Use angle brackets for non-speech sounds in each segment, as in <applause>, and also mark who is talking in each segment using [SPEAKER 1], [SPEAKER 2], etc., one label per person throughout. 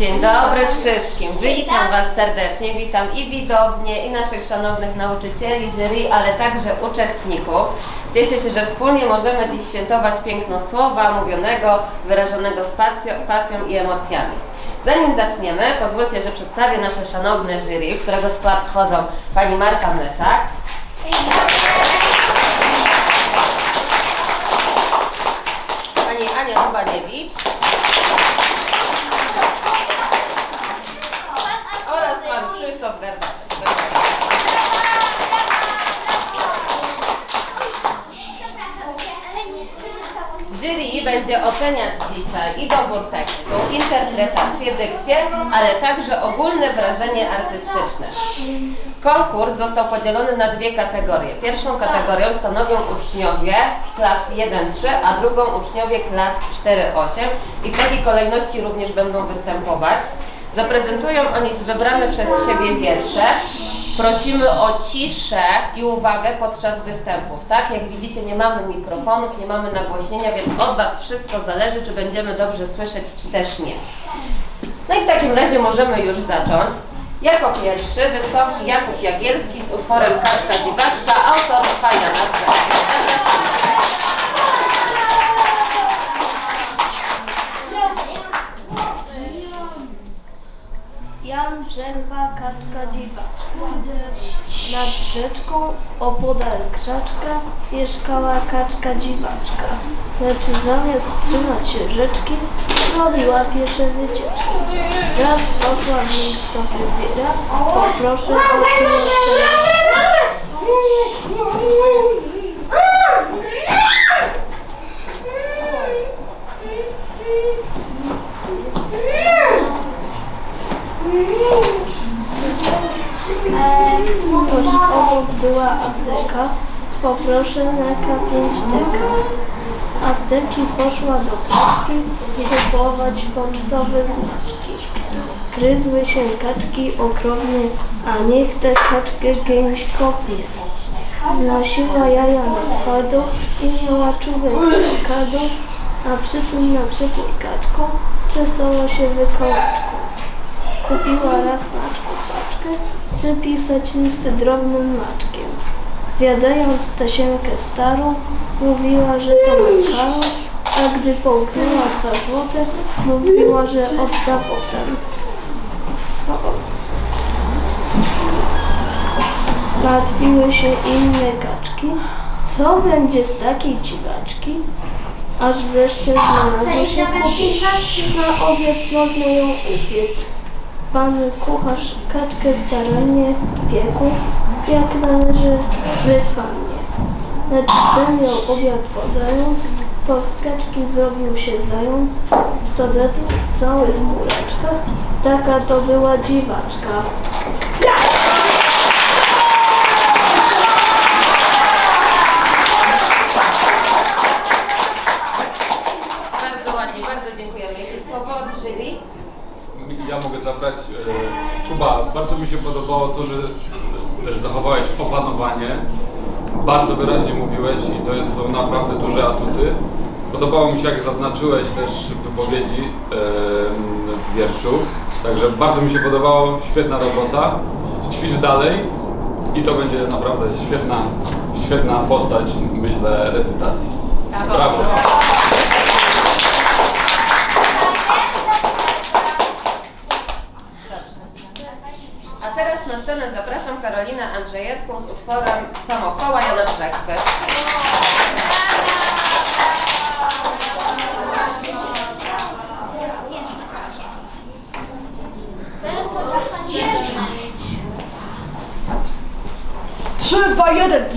[SPEAKER 1] Dzień dobry wszystkim. Witam Was serdecznie. Witam i widownię, i naszych szanownych nauczycieli, jury, ale także uczestników. Cieszę się, że wspólnie możemy dziś świętować piękno słowa mówionego, wyrażonego z pasją, pasją i emocjami. Zanim zaczniemy, pozwólcie, że przedstawię nasze szanowne jury, w którego skład wchodzą pani Marta Mleczak, będzie oceniać dzisiaj i dobór tekstu, interpretację, dykcję, ale także ogólne wrażenie artystyczne. Konkurs został podzielony na dwie kategorie. Pierwszą kategorią stanowią uczniowie klas 1-3, a drugą uczniowie klas 4-8 i w takiej kolejności również będą występować. Zaprezentują oni wybrane przez siebie wiersze. Prosimy o ciszę i uwagę podczas występów. Tak, jak widzicie, nie mamy mikrofonów, nie mamy nagłośnienia, więc od Was wszystko zależy, czy będziemy dobrze słyszeć, czy też nie. No i w takim razie możemy już zacząć. Jako pierwszy wystąpi Jakub Jagielski z utworem Kaczka Dziwaczka autorstwa Jana Brzezka.
[SPEAKER 2] Brzechwa, kaczka dziwaczka. Nad rzeczką opodal krzaczka mieszkała kaczka dziwaczka. Lecz zamiast trzymać się rzeczki, robiła piesze wycieczki. Raz poszła w miejsce fryzjera, poproszę o pieniądze. Toż obok była apteka, poproszę na K5 teka. Z apteki poszła do kaczki kupować pocztowe znaczki. Gryzły się kaczki okropnie, a niech tę kaczkę gęś kopnie. Znosiła jaja na twardo i miała czubek z kokardą, a przy tym na przepór kaczką czesała się wykołaczką. Kupiła raz maczku paczkę, by pisać listy drobnym maczkiem. Zjadając tasiemkę starą, mówiła, że to makaron, a gdy połknęła dwa złote, mówiła, że odda potem. No. Martwiły się inne kaczki, co będzie z takiej dziwaczki, aż wreszcie znalazło się kupić. Na obiad można ją upiec. Pan kucharz kaczkę starannie piekł, jak należy wytrwanie. Lecz ją obiad podając, po z kaczki zrobił się zając, wtedy cały w kuleczkach, taka to była dziwaczka.
[SPEAKER 3] Podobało mi się, jak zaznaczyłeś też wypowiedzi w wierszu. Także bardzo mi się podobało, świetna robota. Ćwicz dalej i to będzie naprawdę świetna, świetna postać, myślę, recytacji.
[SPEAKER 1] Brawo. A teraz na scenę zapraszam Karolinę Andrzejewską z utworem Samochwała Jana Brzechwy.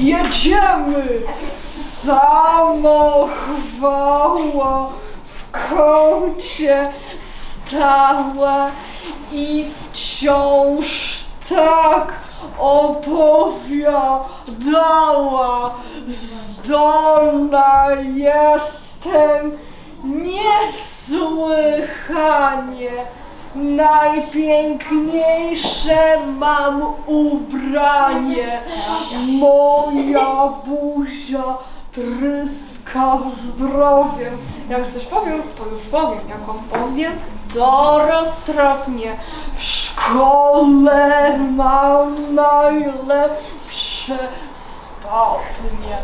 [SPEAKER 4] Jedziemy! Samochwała w kącie stała i wciąż tak opowiadała. Zdolna jestem niesłychanie. Najpiękniejsze mam ubranie. Moja buzia tryska zdrowiem. Jak coś powiem, to już powiem. Jak odpowiem, to roztropnie. W szkole mam najlepsze stopnie.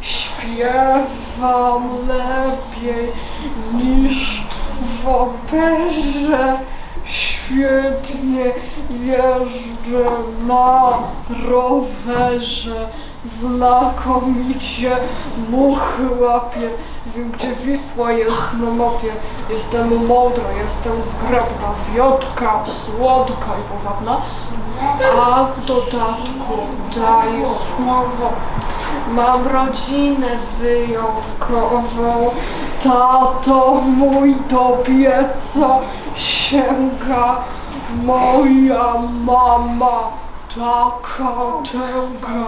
[SPEAKER 4] Śpiewam lepiej niż w operze. Świetnie jeżdżę na rowerze. Znakomicie muchy łapię. Wiem gdzie Wisła jest na mapie. Jestem mądra, jestem zgrabna, wiotka, słodka i powabna. A w dodatku daję słowo. Mam rodzinę wyjątkową. Tato mój do pieca sięga. Moja mama taka tęga.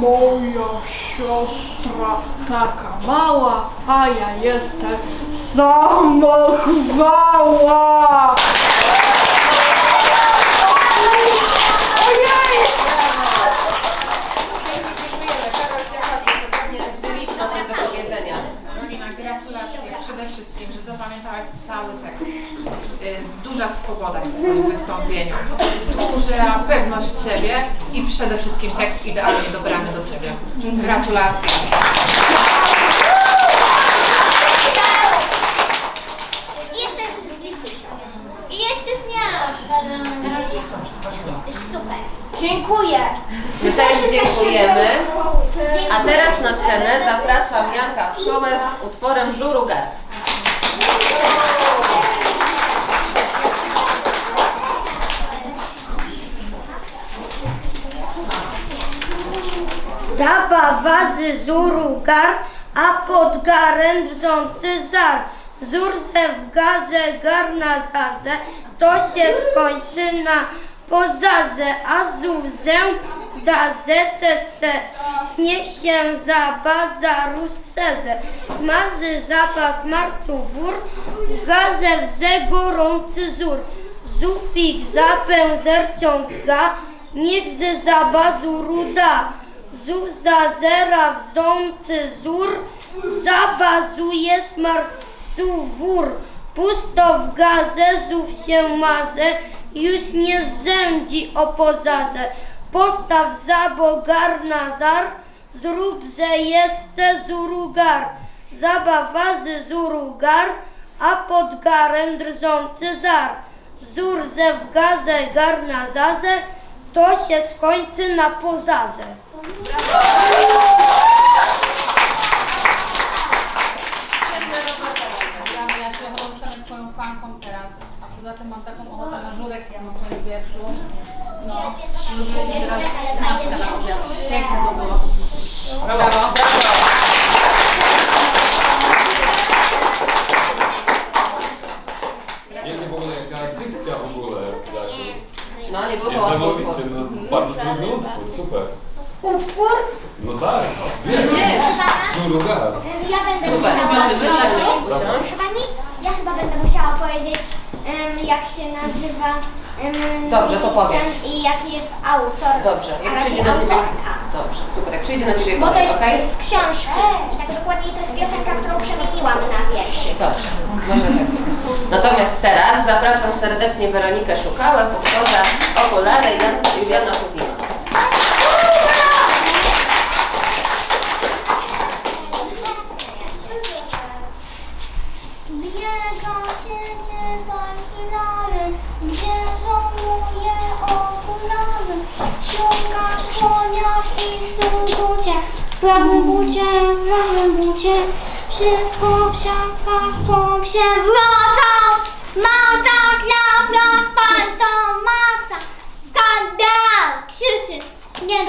[SPEAKER 4] Moja siostra taka mała, a ja jestem samochwała. Ojej!
[SPEAKER 1] Dziękujemy. Karol Ciechowski, pewnie jury ma coś do powiedzenia.
[SPEAKER 5] Rolina, gratulacje przede wszystkim, że zapamiętałaś cały tekst. Y, Duża swoboda w Twoim wystąpieniu, duża pewność siebie i przede wszystkim tekst idealnie dobrany do Ciebie. Gratulacje.
[SPEAKER 6] I jeszcze z Litusią. I jeszcze z nią. Jesteś super. Dziękuję.
[SPEAKER 1] My też dziękujemy. A teraz na scenę zapraszam Janka Wszołę z utworem Żurugar.
[SPEAKER 7] Zabawa z żuru gar, a pod garem drżący żar. Żur se w garze, gar na zarze, to się skończy na pożarze, a żółzę darze ceste. Niech się żaba za rozszerze, smaży żaba z marcu wór, w garze wrze gorący żur. Żufik żabę zercią zga, niechże żaba żuru da. Żółw zazera wrzący żur, zabazuje smarcu wór. Pusto w garze, żółw się marze, już nie zrzędzi o pożarze. Postaw zabogar na zar, zrób, że jeszcze żurugar. Zabawa z żurugar, a pod garem drżący żar. Żur, że w garze gar na zarze, to się skończy na pożarze.
[SPEAKER 5] Ja, ja się ochotę stać Twoją fanką teraz, a poza tym mam taką ochotę na żurek, w Twoim wierszu. No, lubię teraz na obiad. Piękne to było. Brawo.
[SPEAKER 3] Jakie w ogóle, jaka dykcja w ogóle, Jasiu.
[SPEAKER 1] No nie było
[SPEAKER 3] Niesamowicie, no, bardzo trudny utwór, super.
[SPEAKER 6] Utwór?
[SPEAKER 3] No tak, wiem. Żurugar.
[SPEAKER 6] Ja będę
[SPEAKER 1] Super.
[SPEAKER 6] musiała...
[SPEAKER 3] Brawo.
[SPEAKER 6] Proszę pani, ja chyba będę musiała powiedzieć, em, jak się nazywa. em,
[SPEAKER 1] Dobrze, to powiedz.
[SPEAKER 6] ten I jaki jest autor.
[SPEAKER 1] Dobrze,
[SPEAKER 6] a
[SPEAKER 1] jak
[SPEAKER 6] raczej
[SPEAKER 1] przyjdzie do Ciebie...
[SPEAKER 6] autorka.
[SPEAKER 1] Dobrze, super, jak przyjdzie do Ciebie
[SPEAKER 6] Bo to
[SPEAKER 1] kolej,
[SPEAKER 6] jest
[SPEAKER 1] okej?
[SPEAKER 6] z książki. I tak dokładniej to jest piosenka, którą przemieniłam na wierszy.
[SPEAKER 1] Dobrze, może tak być. Natomiast teraz zapraszam serdecznie Weronikę Szukałę utworze Okulary Jan- Juliana Kuwina.
[SPEAKER 6] Biegam się hilary, gdzie są moje okulary? Ciągasz koniarz i surgucie, w prawym bucie, w lewym bucie. Wszystko w szafach, po plac, pan to masa. Skandal, krzyczy, nie.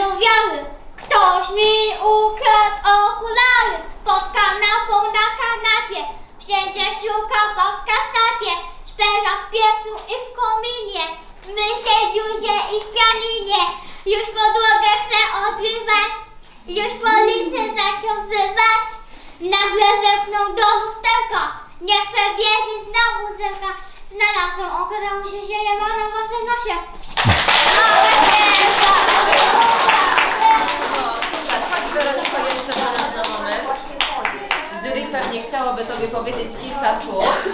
[SPEAKER 6] Ktoś mi ukradł okulary pod kanapą na kanapie. Wszędzie szuka boska sapie, szpera w piecu i w kominie. Mysie, dziuzie i w pianinie. Już podłogę chcę odrywać, już policję zaczął wzywać. Nagle zepnął do lusterka, nie chcę wierzyć znowu zerka. Znalazł ją, okazało się, że ja mam na własnym nosie.
[SPEAKER 1] Jury pewnie chciałoby Tobie powiedzieć kilka słów.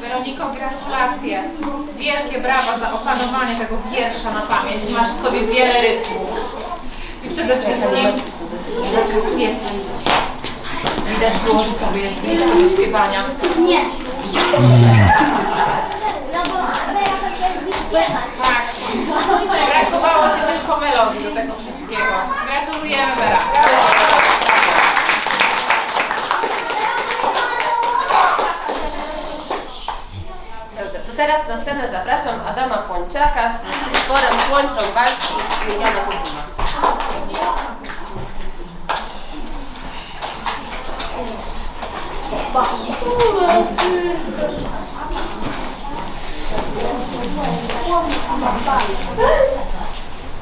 [SPEAKER 5] Weroniko, gratulacje. Wielkie brawa za opanowanie tego wiersza na pamięć. Masz w sobie wiele rytmu. I przede wszystkim, jaka tu jesteś. Widać było, że tobie jest blisko do śpiewania.
[SPEAKER 8] Nie. No bo ja chciałem śpiewać.
[SPEAKER 5] Tak. Brakowało ci tylko melodii do tego wszystkiego. Gratulujemy, Wera.
[SPEAKER 1] Dobrze, to teraz na scenę zapraszam Adama Płończaka z utworem Słoń Trąbalski Jana Kubima.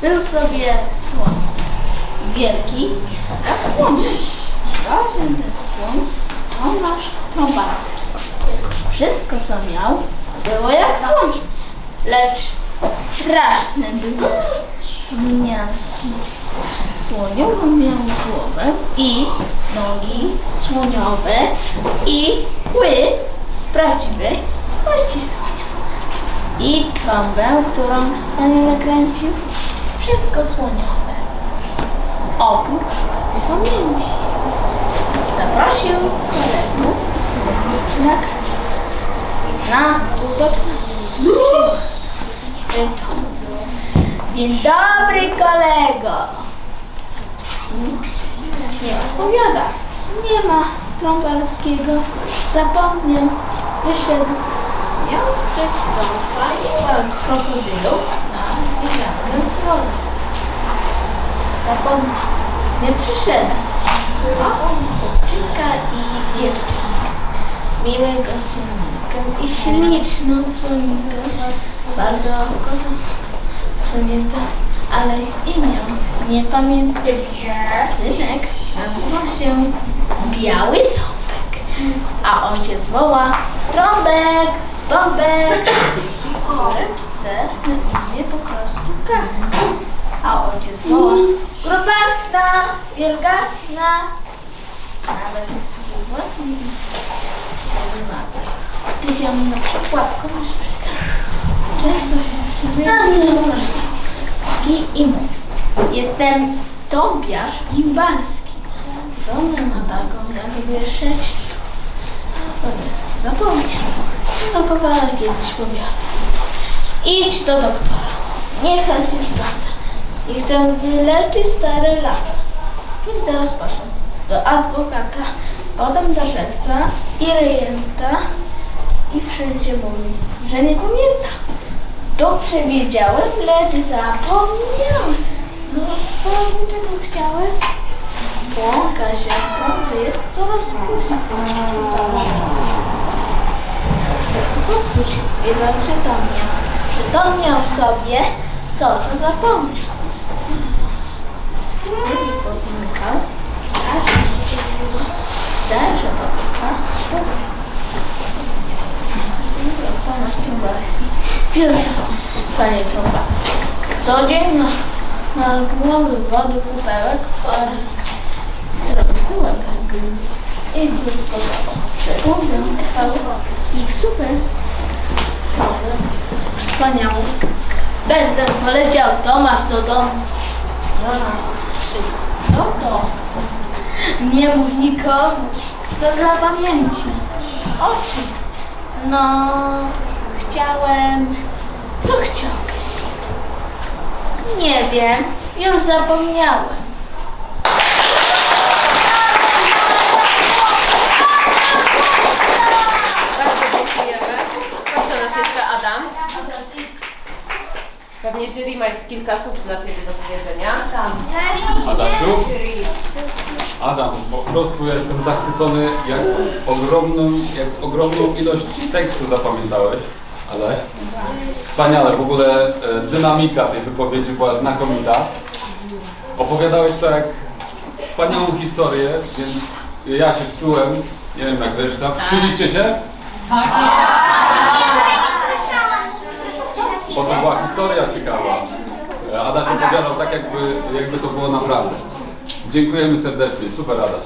[SPEAKER 9] Był sobie słoń. Wielki, jak słoń. Zważny ten słoń, Tomasz Trąbalski. Wszystko, co miał, było jak słoń. Lecz straszny był Słoniową miał głowę i nogi słoniowe i kły z prawdziwej kości słonia i trąbę, którą wspaniale kręcił. Wszystko słoniowe. Oprócz pamięci. Zaprosił kolegów i na na budowę. Dzień dobry kolego. Nie odpowiada. Nie ma trąbalskiego. Zapomniał. Wyszedł. Miał być do wspaniałych krokodylów na widzianym dworcu. Zapomniał. Nie przyszedł. A on chłopczyka i dziewczynkę. Miłego słonika i śliczną słoninkę. Bardzo kocham słonięta, ale imię nie pamiętam. Synek nazywa się Biały Ząbek, a ojciec woła Trąbek, Bąbek. Córeczce na imię po prostu tak. A ojciec woła Grubartna, Wielgachna. Nawet jest taki własny. Ty się na przykładką już przystał. Często się sobie i mówi. Jestem Tobiasz Bimbarski. Żonę ma taką jakby sześć. No zapomniał. To kowal kiedyś powiedział. Idź do doktora. Niechaj cię sprawdza. I chcę wyleczyć stare lata. Więc zaraz poszedł do adwokata, potem do szewca i rejenta i wszędzie mówi, że nie pamięta. Dobrze wiedziałem, lecz zapomniałem. No, powiem czego chciałem. Błąka się, że jest coraz później. Powtórz i zaprzytomniał. Przytomniał sobie, co co zapomniał. Drugi podmykał, zajrzał do oka, Tomasz Trąbalski. Pióro, panie Trąbalski. Codziennie na, na głowy wody kupełek oraz gry i krótko Sekundę trwał ich super. Trochę wspaniały. Będę poleciał Tomasz do domu. Żona krzyczy. Co to? Nie mów nikomu. To dla pamięci. Oczy. No, chciałem. Co chciałeś? Nie wiem, już zapomniałem.
[SPEAKER 1] Bardzo dziękujemy. Chodź do nas jeszcze Adam. Kilka słów dla Ciebie do powiedzenia.
[SPEAKER 3] Adasiu? Adam, po prostu ja jestem zachwycony, jak ogromną, jak ogromną ilość tekstu zapamiętałeś. Adaś. Wspaniale, w ogóle e, dynamika tej wypowiedzi była znakomita. Opowiadałeś to jak wspaniałą historię, więc ja się wczułem, nie wiem jak reszta. Wczuliście się? Bo to była historia ciekawa. Adaś opowiadał tak, jakby, jakby to było naprawdę. Dziękujemy serdecznie. Super, Adaś.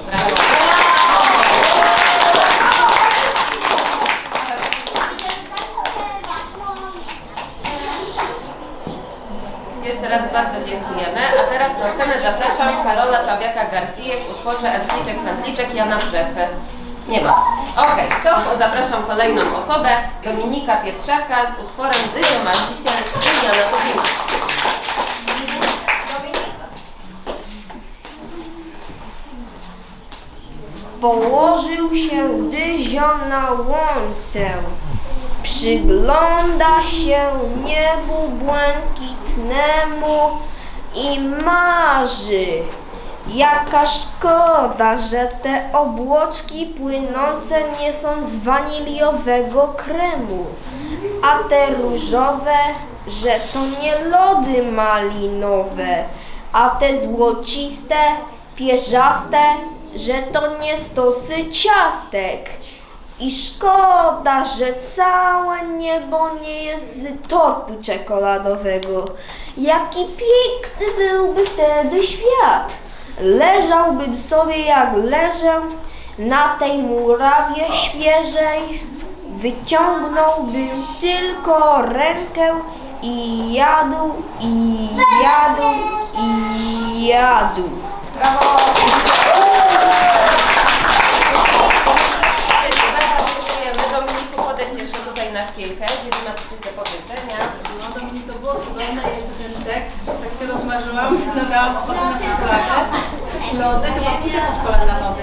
[SPEAKER 1] Jeszcze raz bardzo dziękujemy, a teraz na scenę zapraszam Karola Trawiaka-Garcję w utworze Entliczek Pętliczek Jana Brzechwy. Nie ma. Okej, to zapraszam kolejną osobę, Dominika Pietrzaka z utworem Dymy Marzyciel Jana Tubińska.
[SPEAKER 7] Położył się dyzio na łące, przygląda się niebu błękitnemu i marzy. Jaka szkoda, że te obłoczki płynące nie są z waniliowego kremu, a te różowe, że to nie lody malinowe, a te złociste, pierzaste, że to nie stosy ciastek. I szkoda, że całe niebo nie jest z tortu czekoladowego. Jaki piękny byłby wtedy świat. Leżałbym sobie jak leżę na tej murawie świeżej. Wyciągnąłbym tylko rękę i jadł, i jadł, i jadł.
[SPEAKER 1] Bardzo dziękujemy. Dominiku, podejdź jeszcze tutaj na chwilkę, jeżeli masz coś do powiedzenia.
[SPEAKER 5] No Dominik, to było cudowne, jeszcze ten tekst, tak się rozmarzyłam, <laughs> nadałam ochotę na czekoładę. Lody, chyba ty też szkoła na lody.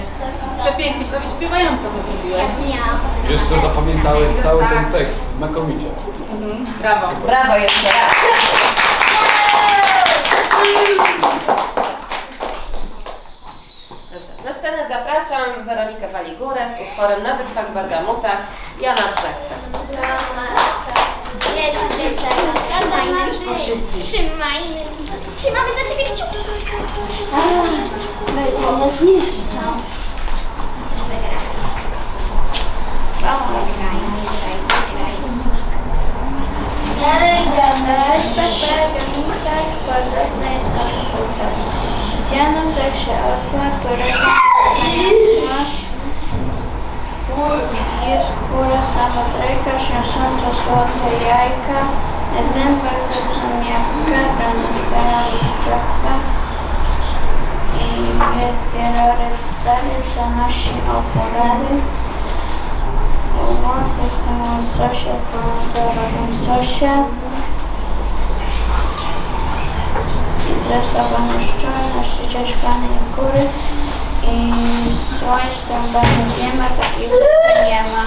[SPEAKER 5] Przepięknie, prawie śpiewająco to zrobiłeś.
[SPEAKER 3] Jeszcze zapamiętałeś cały ten tekst, znakomicie.
[SPEAKER 5] Brawo.
[SPEAKER 1] Brawo jeszcze raz. Dobrze. Na scenę Weronikę Waligurę z utworem Na Wyspach Bergamutach Jana Brzechę.
[SPEAKER 8] Jeszcze czego? Trzymajmy. Trzymajmy. Trzymamy za ciebie kciuki.
[SPEAKER 9] Będzie mnie zniszczał. Jedziemy, tak kwadratna jest kaszulka. Dzianą tak się osła, która jest kura sama trojka, sząsąca złote jajka, dęba krasnomiaka, rana drzewka i jest jerory stary, zanosi oporady. Owoce są łososie, pomidorowym sosie. I tresowane szczury na szczycie szklanej góry. I słońce bardzo nie ma, wyspy nie ma.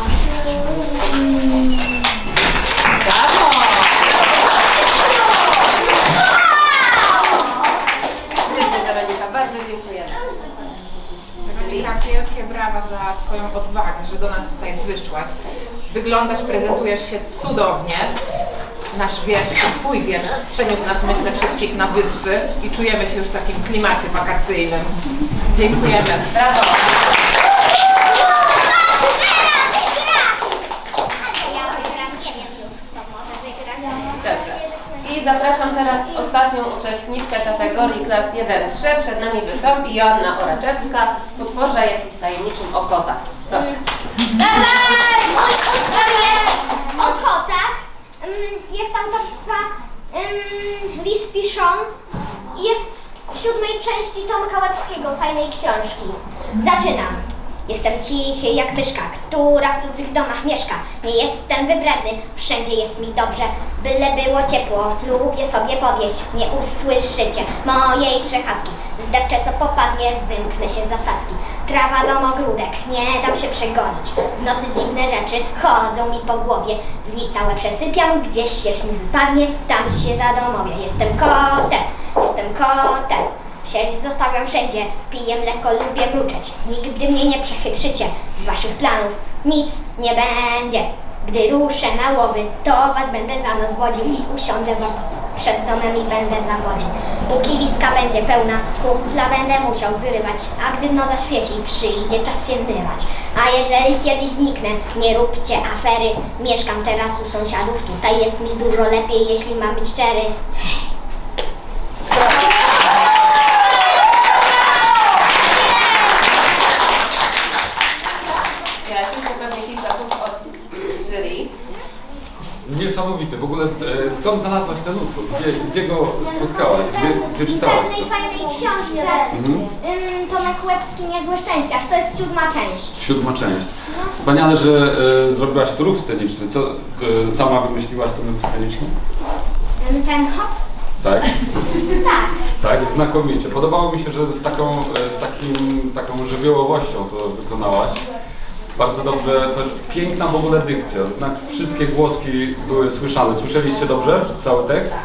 [SPEAKER 1] Świetnie Weronika, bardzo dziękujemy.
[SPEAKER 5] Weronika, wielkie brawa za Twoją odwagę, że do nas tutaj wyszłaś. Wyglądasz, prezentujesz się cudownie. Nasz wiersz, Twój wiersz przeniósł nas, myślę, wszystkich na wyspy i czujemy się już w takim klimacie wakacyjnym. Dziękujemy.
[SPEAKER 1] Brawo. Dobrze. I zapraszam teraz ostatnią uczestniczkę kategorii klas 1-3. Przed nami wystąpi Joanna Oraczewska w utworze jakimś tajemniczym o. Proszę.
[SPEAKER 8] To jest o kotach. Jest autorstwa Liz Pichon. Jest z siódmej części Tomka Łebskiego, fajnej książki. Zaczynam. Jestem cichy jak myszka, która w cudzych domach mieszka. Nie jestem wybredny, wszędzie jest mi dobrze. Byle było ciepło, lubię sobie podjeść. Nie usłyszycie mojej przechadzki. Zdepczę co popadnie, wymknę się zasadzki. Trawa dom ogródek, nie dam się przegonić. W nocy dziwne rzeczy chodzą mi po głowie. Dni całe przesypiam, gdzieś jeśli mi wypadnie, tam się zadomowię. Jestem kotem, jestem kotem. Sieć zostawiam wszędzie, piję mleko, lubię mruczeć. Nigdy mnie nie przechytrzycie, z waszych planów nic nie będzie. Gdy ruszę na łowy, to was będę za nos wodził i usiądę wam przed domem i będę zawodził. Póki liska będzie pełna, kumpla będę musiał zwyrywać, a gdy noc zaświeci, przyjdzie czas się zmywać. A jeżeli kiedyś zniknę, nie róbcie afery, mieszkam teraz u sąsiadów, tutaj jest mi dużo lepiej, jeśli mam być szczery.
[SPEAKER 3] Niesamowity. W ogóle e, skąd znalazłaś ten utwór? Gdzie, gdzie go spotkałaś? Gdzie, gdzie
[SPEAKER 8] W
[SPEAKER 3] czytałaś
[SPEAKER 8] pewnej
[SPEAKER 3] to?
[SPEAKER 8] fajnej książce
[SPEAKER 3] Mhm.
[SPEAKER 8] ym, Tomek Łebski Niezłe Szczęściarz. To jest siódma część.
[SPEAKER 3] Siódma część. Wspaniale, że e, zrobiłaś tu ruch sceniczny. Co, e, sama wymyśliłaś ten ruch sceniczny?
[SPEAKER 8] Ym, Ten hop.
[SPEAKER 3] Tak? <laughs>
[SPEAKER 8] Tak.
[SPEAKER 3] Tak, znakomicie. Podobało mi się, że z taką, e, z takim, z taką żywiołowością to wykonałaś. Bardzo dobrze, to piękna w ogóle dykcja. Znak, wszystkie głoski były słyszane. Słyszeliście dobrze cały tekst?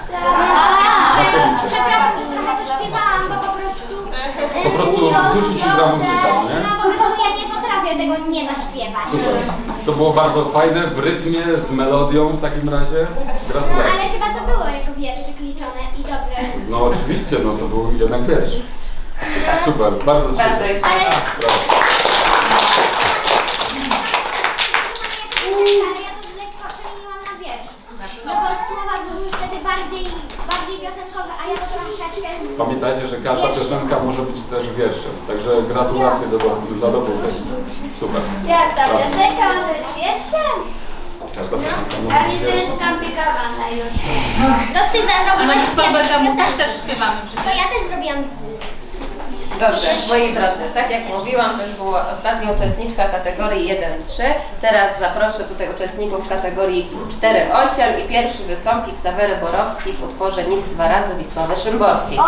[SPEAKER 3] Znakomicie.
[SPEAKER 8] Przepraszam, że trochę to śpiewałam, bo po prostu... ym,
[SPEAKER 3] Po prostu w duszy ci gra muzyka, no nie?
[SPEAKER 8] No po prostu ja nie potrafię tego nie zaśpiewać.
[SPEAKER 3] Super. To było bardzo fajne, w rytmie, z melodią w takim razie.
[SPEAKER 8] No
[SPEAKER 3] Gratulacje.
[SPEAKER 8] ale chyba to było jako wierszyk liczone i dobre.
[SPEAKER 3] No oczywiście, no to był jednak wiersz. Super, bardzo
[SPEAKER 1] Bardzo
[SPEAKER 3] cieszę.
[SPEAKER 1] jeszcze
[SPEAKER 8] Ale
[SPEAKER 3] Brawo.
[SPEAKER 8] ale ja to lekko przemieniłam na wiersz. No bo słowa były wtedy bardziej, bardziej piosenkowe, a ja to troszeczkę...
[SPEAKER 3] Pamiętajcie, że każda piosenka może być też wierszem. Także gratulacje do, za dobry tekst. Super.
[SPEAKER 8] Jak ta piosenka może być wierszem?
[SPEAKER 3] Każda piosenka
[SPEAKER 8] Dla
[SPEAKER 3] może być
[SPEAKER 8] to jest
[SPEAKER 3] wierszem.
[SPEAKER 8] skomplikowane już. No ty pierwszy piosenkę.
[SPEAKER 10] też śpiewamy
[SPEAKER 8] To
[SPEAKER 10] przecież.
[SPEAKER 8] ja też zrobiłam
[SPEAKER 1] Dobrze, moi drodzy, tak jak mówiłam, to już była ostatnia uczestniczka kategorii 1-3. Teraz zaproszę tutaj uczestników kategorii 4-8 i pierwszy wystąpi Ksawery Borowski w utworze Nic dwa razy Wisławy Szymborskiej.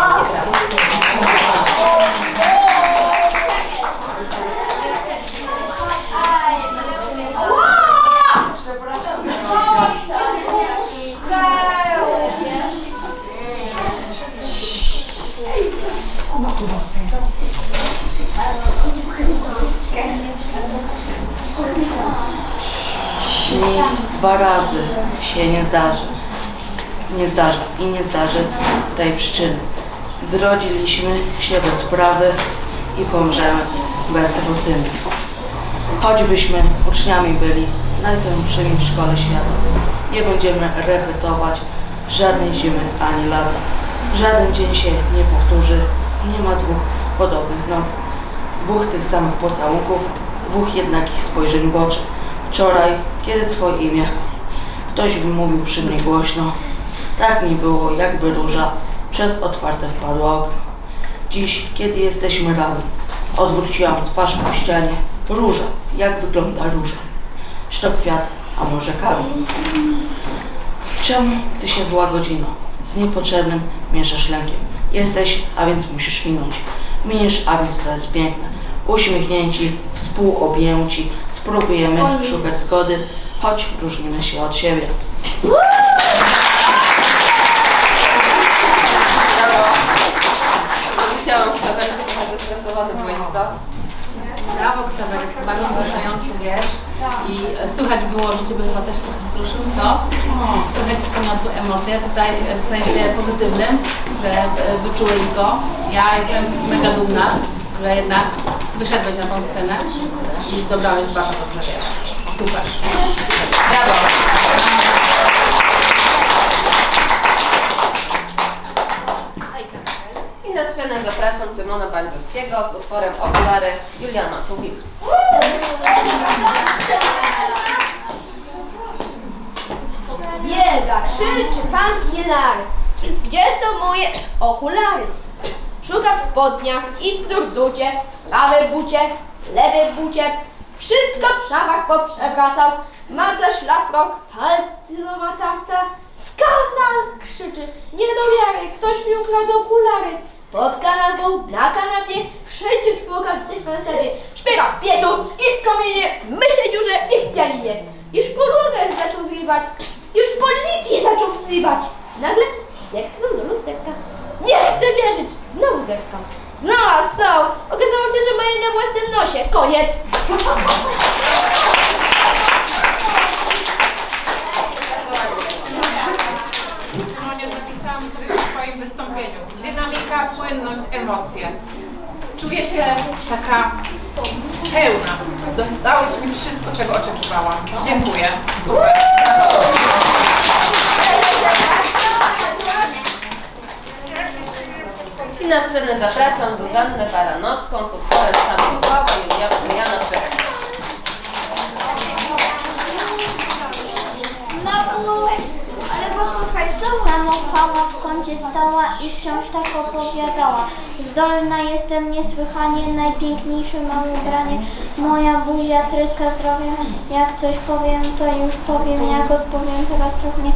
[SPEAKER 11] Nic dwa razy się nie zdarzy. Nie zdarza i nie zdarzy z tej przyczyny. Zrodziliśmy się bez prawy i pomrzemy bez rutyny. Choćbyśmy uczniami byli najtęższymi w szkole świata, nie będziemy repetować żadnej zimy ani lata. Żaden dzień się nie powtórzy, nie ma dwóch podobnych nocy. Dwóch tych samych pocałunków, dwóch jednakich spojrzeń w oczy. Wczoraj, kiedy Twoje imię ktoś wymówił przy mnie głośno, tak mi było, jakby róża przez otwarte wpadło okno. Dziś, kiedy jesteśmy razem, odwróciłam twarz ku ścianie. Róża, jak wygląda róża? Czy to kwiat, a może kamień? Czemu ty się zła godzino? Z niepotrzebnym mieszasz lękiem. Jesteś, a więc musisz minąć. Miniesz, a więc to jest piękne. Uśmiechnięci, współobjęci, spróbujemy szukać zgody, choć różnimy się od siebie.
[SPEAKER 1] Widziałam Ksawery, trochę zestresowany byłeś, co?
[SPEAKER 10] Brawo, Ksawery, to bardzo wzruszający wiersz. I e, słychać było, że Ciebie chyba też trochę wzruszył, co? Trochę Cię poniosły emocje, tutaj e, w sensie pozytywnym, że e, wyczułeś go. Ja jestem mega dumna, że jednak wyszedłeś na tą scenę i dobrałeś bardzo wiersz. Super.
[SPEAKER 1] Brawo! I na scenę zapraszam Tymona Bańdowskiego z utworem Okulary Juliana Tuwim.
[SPEAKER 12] Biega, krzyczy pan Hilary. Gdzie są moje okulary? Szuka w spodniach i w surducie, w prawej bucie, w lewej bucie. Wszystko w szafach poprzewracał. Maca szlafrok, paltylo matawca. Skandal! krzyczy. Nie do wiary, ktoś mi ukradł okulary. Pod kanapą, na kanapie, wszędzie szukam z tych falsetie. Szpiega w piecu i w kominie, w myszej dziurze i w pianinie. Już podłogę zaczął zrywać, już policję zaczął wzywać. Nagle zerknął do lusterka. Nie chcę wierzyć, znowu zerkał. Znalazł są! Okazało się, że mają na własnym nosie. Koniec!
[SPEAKER 10] No nie zapisałam sobie w Twoim wystąpieniu. Dynamika, płynność, emocje. Czuję się taka pełna. Dałeś mi wszystko, czego oczekiwałam. Dziękuję. Super.
[SPEAKER 1] I na scenę zapraszam Zuzannę Baranowską z utworem Samochwała Juliana, Juliana Przekaz.
[SPEAKER 8] Znowu
[SPEAKER 13] Ale posłuchaj, Samochwała w kącie stała i wciąż tak opowiadała. Zdolna jestem niesłychanie, najpiękniejsze mam ubranie. Moja buzia tryska zdrowiem. Jak coś powiem, to już powiem. Jak odpowiem, teraz trudniej.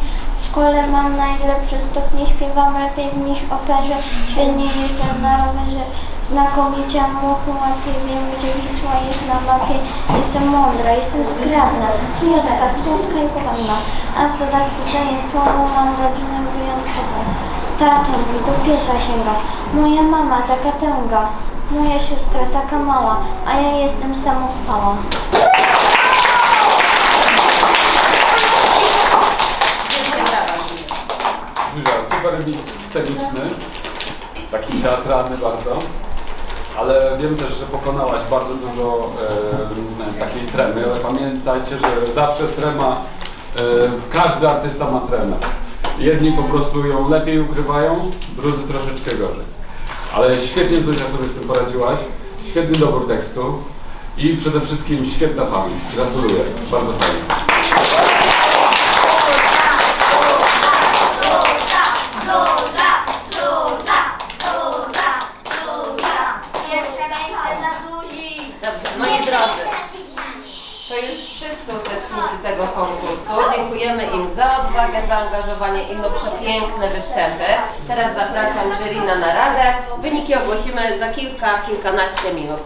[SPEAKER 13] Szkole mam najlepsze stopnie, śpiewam lepiej niż operze. Świetnie jeżdżę na rowerze. Znakomicie muchy łapię, wiem gdzie Wisła jest na mapie. Jestem mądra, jestem zgrabna, miotka, słodka i poranna. A w dodatku daję słowo, mam rodzinę wyjątkową. Tato mój do pieca sięga, moja mama taka tęga, moja siostra taka mała, a ja jestem samochwała.
[SPEAKER 3] Miks sceniczny, taki teatralny bardzo, ale wiem też, że pokonałaś bardzo dużo e, takiej tremy, ale pamiętajcie, że zawsze trema, e, każdy artysta ma tremę. Jedni po prostu ją lepiej ukrywają, drudzy troszeczkę gorzej. Ale świetnie Zuzia sobie z tym poradziłaś, świetny dobór tekstu i przede wszystkim świetna pamięć. Gratuluję, bardzo fajnie.
[SPEAKER 13] Pierwsze miejsce dla Zuzi.
[SPEAKER 1] Dobrze, moi drodzy, to już wszyscy uczestnicy tego konkursu. Dziękujemy im za odwagę, zaangażowanie i no przepiękne występy. Teraz zapraszam jury na naradę. Wyniki ogłosimy za kilka, kilkanaście minut.